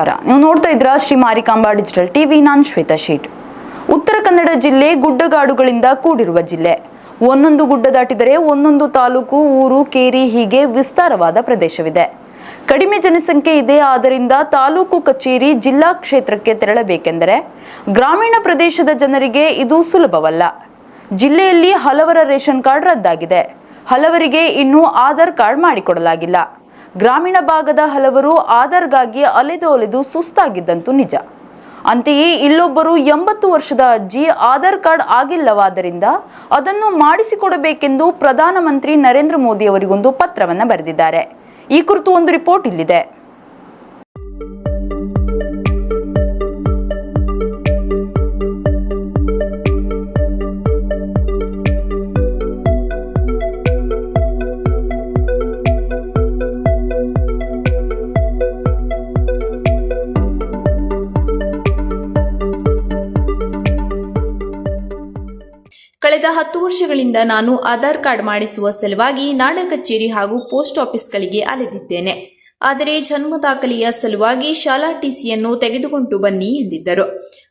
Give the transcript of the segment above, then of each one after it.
ನಮಸ್ಕಾರ. ನೀವು ನೋಡ್ತಾ ಇದ್ರ ಶ್ರೀ ಮಾರಿಕಾಂಬಾ ಡಿಜಿಟಲ್ ಟಿವಿ. ನಾನು ಶ್ವೇತಾ ಶೀಟ್. ಉತ್ತರ ಕನ್ನಡ ಜಿಲ್ಲೆ ಗುಡ್ಡಗಾಡುಗಳಿಂದ ಕೂಡಿರುವ ಜಿಲ್ಲೆ. ಒಂದೊಂದು ಗುಡ್ಡ ದಾಟಿದರೆ ಒಂದೊಂದು ತಾಲೂಕು, ಊರು, ಕೇರಿ ಹೀಗೆ ವಿಸ್ತಾರವಾದ ಪ್ರದೇಶವಿದೆ. ಕಡಿಮೆ ಜನಸಂಖ್ಯೆ ಇದೆ, ಆದ್ದರಿಂದ ತಾಲೂಕು ಕಚೇರಿ ಜಿಲ್ಲಾ ಕ್ಷೇತ್ರಕ್ಕೆ ತೆರಳಬೇಕೆಂದರೆ ಗ್ರಾಮೀಣ ಪ್ರದೇಶದ ಜನರಿಗೆ ಇದು ಸುಲಭವಲ್ಲ. ಜಿಲ್ಲೆಯಲ್ಲಿ ಹಲವರ ರೇಷನ್ ಕಾರ್ಡ್ ರದ್ದಾಗಿದೆ. ಹಲವರಿಗೆ ಇನ್ನೂ ಆಧಾರ್ ಕಾರ್ಡ್ ಮಾಡಿಕೊಡಲಾಗಿಲ್ಲ. ಗ್ರಾಮೀಣ ಭಾಗದ ಹಲವರು ಆಧಾರ್ಗಾಗಿ ಅಲೆದು ಅಲೆದು ಸುಸ್ತಾಗಿದ್ದಂತೂ ನಿಜ. ಅಂತೆಯೇ ಇಲ್ಲೊಬ್ಬರು ಎಂಬತ್ತು ವರ್ಷದ ಅಜ್ಜಿ ಆಧಾರ್ ಕಾರ್ಡ್ ಆಗಿಲ್ಲವಾದ್ದರಿಂದ ಅದನ್ನು ಮಾಡಿಸಿಕೊಡಬೇಕೆಂದು ಪ್ರಧಾನಮಂತ್ರಿ ನರೇಂದ್ರ ಮೋದಿ ಅವರಿಗೊಂದು ಪತ್ರವನ್ನು ಬರೆದಿದ್ದಾರೆ. ಈ ಕುರಿತು ಒಂದು ರಿಪೋರ್ಟ್ ಇಲ್ಲಿದೆ. ಹತ್ತು ವರ್ಷಗಳಿಂದ ನಾನು ಆಧಾರ್ ಕಾರ್ಡ್ ಮಾಡಿಸುವ ಸಲುವಾಗಿ ನಾಡ ಕಚೇರಿ ಹಾಗೂ ಪೋಸ್ಟ್ ಆಫೀಸ್ಗಳಿಗೆ ಅಲೆದಿದ್ದೇನೆ. ಆದರೆ ಜನ್ಮ ದಾಖಲೆಯ ಸಲುವಾಗಿ ಶಾಲಾ ಟಿಸಿಯನ್ನು ತೆಗೆದುಕೊಂಡು ಬನ್ನಿ ಎಂದಿದ್ದರು.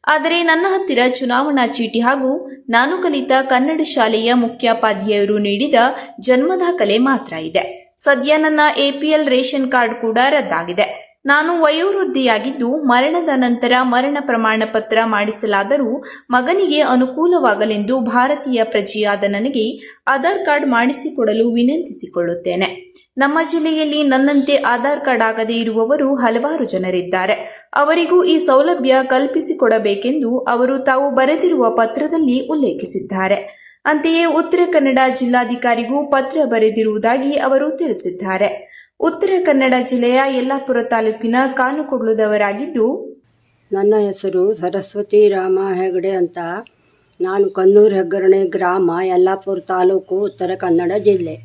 ಆದರೆ ನನ್ನ ಹತ್ತಿರ ಚುನಾವಣಾ ಚೀಟಿ ಹಾಗೂ ನಾನು ಕಲಿತ ಕನ್ನಡ ಶಾಲೆಯ ಮುಖ್ಯೋಪಾಧ್ಯಾಯರು ನೀಡಿದ ಜನ್ಮ ದಾಖಲೆ ಮಾತ್ರ ಇದೆ. ಸದ್ಯ ನನ್ನ ಎಪಿಎಲ್ ರೇಷನ್ ಕಾರ್ಡ್ ಕೂಡ ರದ್ದಾಗಿದೆ. ನಾನು ವಯೋವೃದ್ಧಿಯಾಗಿದ್ದು ಮರಣದ ನಂತರ ಮರಣ ಪ್ರಮಾಣ ಪತ್ರ ಮಾಡಿಸಲಾದರೂ ಮಗನಿಗೆ ಅನುಕೂಲವಾಗಲೆಂದು ಭಾರತೀಯ ಪ್ರಜೆಯಾದ ನನಗೆ ಆಧಾರ್ ಕಾರ್ಡ್ ಮಾಡಿಸಿಕೊಡಲು ವಿನಂತಿಸಿಕೊಳ್ಳುತ್ತೇನೆ. ನಮ್ಮ ಜಿಲ್ಲೆಯಲ್ಲಿ ನನ್ನಂತೆ ಆಧಾರ್ ಕಾರ್ಡ್ ಆಗದೇ ಇರುವವರು ಹಲವಾರು ಜನರಿದ್ದಾರೆ. ಅವರಿಗೂ ಈ ಸೌಲಭ್ಯ ಕಲ್ಪಿಸಿಕೊಡಬೇಕೆಂದು ಅವರು ತಾವು ಬರೆದಿರುವ ಪತ್ರದಲ್ಲಿ ಉಲ್ಲೇಖಿಸಿದ್ದಾರೆ. ಅಂತೆಯೇ ಉತ್ತರ ಕನ್ನಡ ಜಿಲ್ಲಾಧಿಕಾರಿಗೂ ಪತ್ರ ಬರೆದಿರುವುದಾಗಿ ಅವರು ತಿಳಿಸಿದ್ದಾರೆ. ಉತ್ತರ ಕನ್ನಡ ಜಿಲ್ಲೆಯ ಯಲ್ಲಾಪುರ ತಾಲೂಕಿನ ಕಾನುಕೊಡ್ಲದವರಾಗಿದ್ದು ನನ್ನ ಹೆಸರು ಸರಸ್ವತಿ ರಾಮ ಹೆಗಡೆ ಅಂತ. ನಾನು ಕನ್ನೂರು ಹೆಗ್ಗರಣೆ ಗ್ರಾಮ ಯಲ್ಲಾಪುರ ತಾಲೂಕು ಉತ್ತರ ಕನ್ನಡ ಜಿಲ್ಲೆ.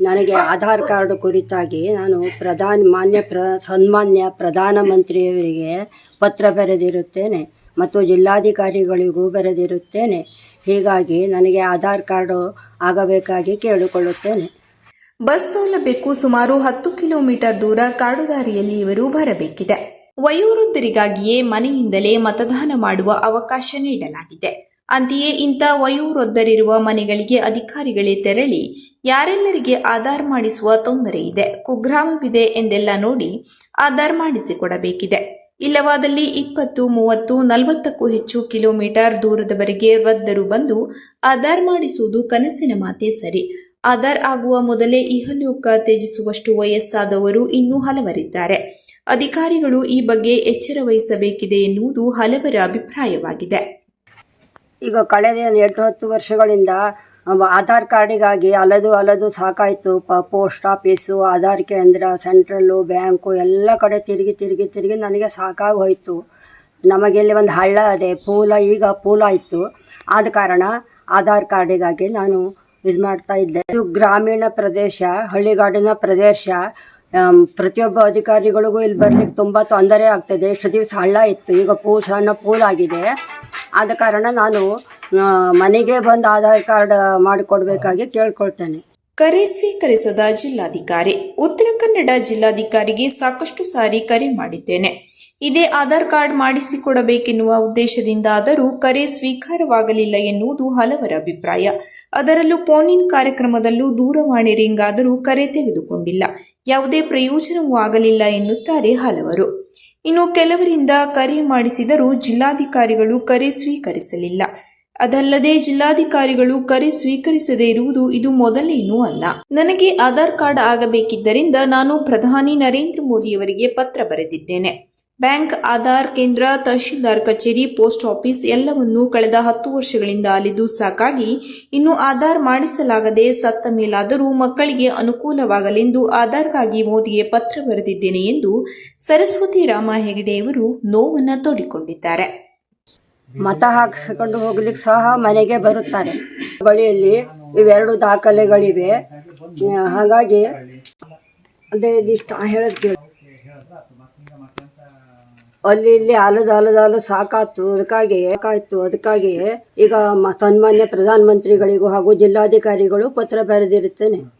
ನನಗೆ ಆಧಾರ್ ಕಾರ್ಡ್ ಕುರಿತಾಗಿ ನಾನು ಪ್ರಧಾನ ಮಾನ್ಯ ಪ್ರ, ಸನ್ಮಾನ್ಯ ಪ್ರಧಾನಮಂತ್ರಿಯವರಿಗೆ ಪತ್ರ ಬರೆದಿರುತ್ತೇನೆ ಮತ್ತು ಜಿಲ್ಲಾಧಿಕಾರಿಗಳಿಗೂ ಬರೆದಿರುತ್ತೇನೆ. ಹೀಗಾಗಿ ನನಗೆ ಆಧಾರ್ ಕಾರ್ಡು ಆಗಬೇಕಾಗಿ ಕೇಳಿಕೊಳ್ಳುತ್ತೇನೆ. ಬಸ್ ಸೌಲಭ್ಯಕ್ಕೂ ಸುಮಾರು ಹತ್ತು ಕಿಲೋಮೀಟರ್ ದೂರ ಕಾಡುದಾರಿಯಲ್ಲಿ ಇವರು ಬರಬೇಕಿದೆ. ವಯೋವೃದ್ಧರಿಗಾಗಿಯೇ ಮನೆಯಿಂದಲೇ ಮತದಾನ ಮಾಡುವ ಅವಕಾಶ ನೀಡಲಾಗಿದೆ. ಅಂತೆಯೇ ಇಂಥ ವಯೋವೃದ್ಧರಿರುವ ಮನೆಗಳಿಗೆ ಅಧಿಕಾರಿಗಳೇ ತೆರಳಿ ಯಾರೆಲ್ಲರಿಗೆ ಆಧಾರ್ ಮಾಡಿಸುವ ತೊಂದರೆ ಇದೆ. ಕುಗ್ರಾಮವಿದೆ ಎಂದೆಲ್ಲ ನೋಡಿ ಆಧಾರ್ ಮಾಡಿಸಿಕೊಡಬೇಕಿದೆ. ಇಲ್ಲವಾದಲ್ಲಿ ಇಪ್ಪತ್ತು, ಮೂವತ್ತು, ನಲವತ್ತಕ್ಕೂ ಹೆಚ್ಚು ಕಿಲೋಮೀಟರ್ ದೂರದವರೆಗೆ ವೃದ್ಧರು ಬಂದು ಆಧಾರ್ ಮಾಡಿಸುವುದು ಕನಸಿನ ಮಾತೇ ಸರಿ. ಆಧಾರ್ ಆಗುವ ಮೊದಲೇ ಇಹಲೋಕ ತ್ಯಜಿಸುವಷ್ಟು ವಯಸ್ಸಾದವರು ಇನ್ನೂ ಹಲವರಿದ್ದಾರೆ. ಅಧಿಕಾರಿಗಳು ಈ ಬಗ್ಗೆ ಎಚ್ಚರ ವಹಿಸಬೇಕಿದೆ ಎನ್ನುವುದು ಹಲವರ ಅಭಿಪ್ರಾಯವಾಗಿದೆ. ಈಗ ಕಳೆದ ಎಂಟು ಹತ್ತು ವರ್ಷಗಳಿಂದ ಆಧಾರ್ ಕಾರ್ಡಿಗಾಗಿ ಅಲದು ಅಲದು ಸಾಕಾಯಿತು. ಪ, ಪೋಸ್ಟ್ ಆಫೀಸು, ಆಧಾರ್ ಕೇಂದ್ರ, ಸೆಂಟ್ರಲ್ಲು, ಬ್ಯಾಂಕು ಎಲ್ಲ ಕಡೆ ತಿರುಗಿ ತಿರುಗಿ ತಿರುಗಿ ನನಗೆ ಸಾಕಾಗಿ ಹೋಯಿತು. ನಮಗಿಲ್ಲಿ ಒಂದು ಹಳ್ಳ ಇದೆ ಪೂಲ, ಈಗ ಪೂಲ ಇತ್ತು. ಆದ ಕಾರಣ ಆಧಾರ್ ಕಾರ್ಡಿಗಾಗಿ ನಾನು ಇದು ಮಾಡ್ತಾ ಇದ್ದೆ. ಇದು ಗ್ರಾಮೀಣ ಪ್ರದೇಶ, ಹಳ್ಳಿಗಾಡಿನ ಪ್ರದೇಶ. ಪ್ರತಿಯೊಬ್ಬ ಅಧಿಕಾರಿಗಳಿಗೂ ಇಲ್ಲಿ ಬರ್ಲಿಕ್ಕೆ ತುಂಬ ತೊಂದರೆ ಆಗ್ತದೆ. ಎಷ್ಟು ದಿವಸ ಹಳ್ಳ ಇತ್ತು. ಈಗ ಪೂಷಣ ಆಗಿದೆ. ಆದ ಕಾರಣ ನಾನು ಮನೆಗೆ ಬಂದು ಆಧಾರ್ ಕಾರ್ಡ್ ಮಾಡಿಕೊಡ್ಬೇಕಾಗಿ ಕೇಳ್ಕೊಳ್ತೇನೆ. ಕರೆ ಸ್ವೀಕರಿಸದ ಜಿಲ್ಲಾಧಿಕಾರಿ. ಉತ್ತರ ಕನ್ನಡ ಜಿಲ್ಲಾಧಿಕಾರಿಗೆ ಸಾಕಷ್ಟು ಸಾರಿ ಕರೆ ಮಾಡಿದ್ದೇನೆ. ಇದೇ ಆಧಾರ್ ಕಾರ್ಡ್ ಮಾಡಿಸಿಕೊಡಬೇಕೆನ್ನುವ ಉದ್ದೇಶದಿಂದಾದರೂ ಕರೆ ಸ್ವೀಕಾರವಾಗಲಿಲ್ಲ ಎನ್ನುವುದು ಹಲವರ ಅಭಿಪ್ರಾಯ. ಅದರಲ್ಲೂ ಫೋನಿನ್ ಕಾರ್ಯಕ್ರಮದಲ್ಲೂ ದೂರವಾಣಿ ರಿಂಗ್ ಆದರೂ ಕರೆ ತೆಗೆದುಕೊಂಡಿಲ್ಲ. ಯಾವುದೇ ಪ್ರಯೋಜನವೂ ಆಗಲಿಲ್ಲ ಎನ್ನುತ್ತಾರೆ ಹಲವರು. ಇನ್ನು ಕೆಲವರಿಂದ ಕರೆ ಮಾಡಿಸಿದರೂ ಜಿಲ್ಲಾಧಿಕಾರಿಗಳು ಕರೆ ಸ್ವೀಕರಿಸಲಿಲ್ಲ. ಅದಲ್ಲದೆ ಜಿಲ್ಲಾಧಿಕಾರಿಗಳು ಕರೆ ಸ್ವೀಕರಿಸದೇ ಇರುವುದು ಇದು ಮೊದಲೇನೂ ಅಲ್ಲ. ನನಗೆ ಆಧಾರ್ ಕಾರ್ಡ್ ಆಗಬೇಕಿದ್ದರಿಂದ ನಾನು ಪ್ರಧಾನಿ ನರೇಂದ್ರ ಮೋದಿಯವರಿಗೆ ಪತ್ರ ಬರೆದಿದ್ದೇನೆ. ಬ್ಯಾಂಕ್ ಆಧಾರ್ ಕೇಂದ್ರ, ತಹಶೀಲ್ದಾರ್ ಕಚೇರಿ, ಪೋಸ್ಟ್ ಆಫೀಸ್ ಎಲ್ಲವನ್ನೂ ಕಳೆದ ಹತ್ತು ವರ್ಷಗಳಿಂದ ಅಲಿದು ಸಾಕಾಗಿ ಇನ್ನು ಆಧಾರ್ ಮಾಡಿಸಲಾಗದೆ ಸತ್ತ ಮೇಲಾದರೂ ಮಕ್ಕಳಿಗೆ ಅನುಕೂಲವಾಗಲೆಂದು ಆಧಾರ್ಗಾಗಿ ಮೋದಿಗೆ ಪತ್ರ ಬರೆದಿದ್ದೇನೆ ಎಂದು ಸರಸ್ವತಿ ರಾಮ ಹೆಗಡೆಯವರು ನೋವನ್ನು ತೋಡಿಕೊಂಡಿದ್ದಾರೆ. ಮತ ಹಾಕಿಸಿಕೊಂಡು ಹೋಗ್ಲಿಕ್ಕೆ ಸಹ ಮನೆಗೆ ಬರುತ್ತಾರೆ. ಬಳಿಯಲ್ಲಿ ಇವೆರಡು ದಾಖಲೆಗಳಿವೆ. ಹಾಗಾಗಿ ಅದೇ ಇದಿಷ್ಟು ಹೇಳೋದು ಅಲ್ಲಿ ಇಲ್ಲಿ ಅಲದು ಅಲದು ಅಲದು ಸಾಕಾತು ಅದಕ್ಕಾಗಿ ಸಾಕಾಯ್ತು. ಅದಕ್ಕಾಗಿ ಈಗ ಮ- ಸನ್ಮಾನ್ಯ ಪ್ರಧಾನಮಂತ್ರಿಗಳಿಗೂ ಹಾಗೂ ಜಿಲ್ಲಾಧಿಕಾರಿಗಳು ಪತ್ರ ಬರೆದಿರುತ್ತೇನೆ.